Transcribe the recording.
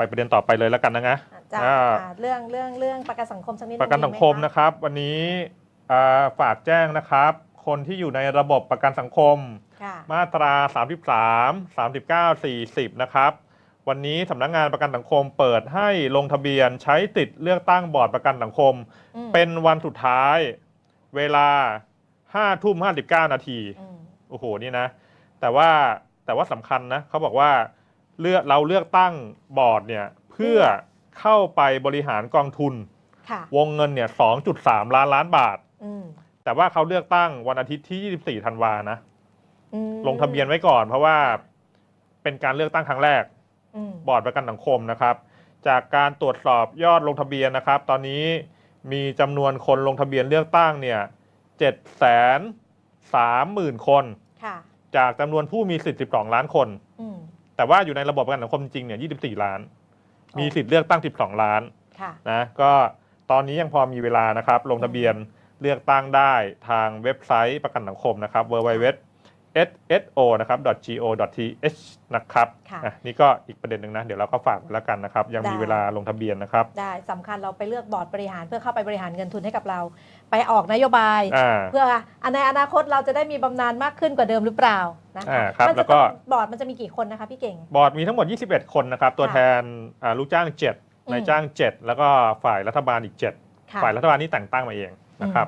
ไปประเด็นต่อไปเลยแล้วกันนะนะจ้ะอ่าอ่าเรื่องเรื่องเรื่องประกันสังคมสักนิดประกันสังคมดีไหนะครับ วันนี้อ่าฝากแจ้งนะครับ คนที่อยู่ในระบบประกันสังคม ค่ะ มาตรา 33 39 40 นะครับ วันนี้สำนักงานประกันสังคมเปิดให้ลงทะเบียนใช้ติดเลือกตั้งบอร์ดประกันสังคม อืมเป็นวันสุดท้าย เวลา5ทุ่ม59 นาที อืมโอ้โห นี่นะ แต่ว่าแต่ว่าสำคัญนะเขาบอกว่า เลือกเราเลือกตั้งบอร์ดเนี่ยเพื่อเข้าไปบริหารกองทุน ค่ะวงเงินเนี่ย2.3 ล้านล้านบาท อืมแต่ว่าเขาเลือกตั้งวันอาทิตย์ที่ 24 ธันวานะ อืมลงทะเบียนไว้ก่อน เพราะว่าเป็นการเลือกตั้งครั้งแรก อืมบอร์ดประกันสังคมนะครับ จากการตรวจสอบยอดลงทะเบียนนะครับ ตอนนี้มีจำนวนคนลงทะเบียนเลือกตั้งเนี่ยเจ็ดแสนสามหมื่นคน ค่ะจากจำนวนผู้มีสิทธิ์12 ล้านคน อืม แต่ว่าอยู่ในระบบประกันสังคมจริงๆเนี่ย24 ล้าน มีสิทธิ์เลือกตั้ง 12 ล้านค่ะนะก็ตอนนี้ยังพอมีเวลานะครับ ลงทะเบียนเลือกตั้งได้ทางเว็บไซต์ประกันสังคมนะครับ www sso นะครับ go th นะครับค่ะอะนี่ก็อีกประเด็นหนึ่งนะ เดี๋ยวเราก็ฝากไว้แล้วกันนะครับ ยังมีได้ เวลาลงทะเบียนนะครับได้สำคัญเราไปเลือกบอร์ดบริหารเพื่อเข้าไปบริหารเงินทุนให้กับเรา ไปออกนโยบาย อ่า เพื่ออันในอนาคตเราจะได้มีบำนาญมากขึ้นกว่าเดิมหรือเปล่านะอ่าคะครับมันแล้จะวก็ ต้องบอร์ดมันจะมีกี่คนนะคะพี่เก่ง บอร์ดมีทั้งหมด 21 คนนะครับ ตัวค่ะแทนอ่าลูกจ้าง 7 นายจ้าง 7 แล้วก็ฝ่ายรัฐบาลอีก 7 ค่ะ ฝ่ายรัฐบาลนี่แต่งตั้งมาเองนะครับ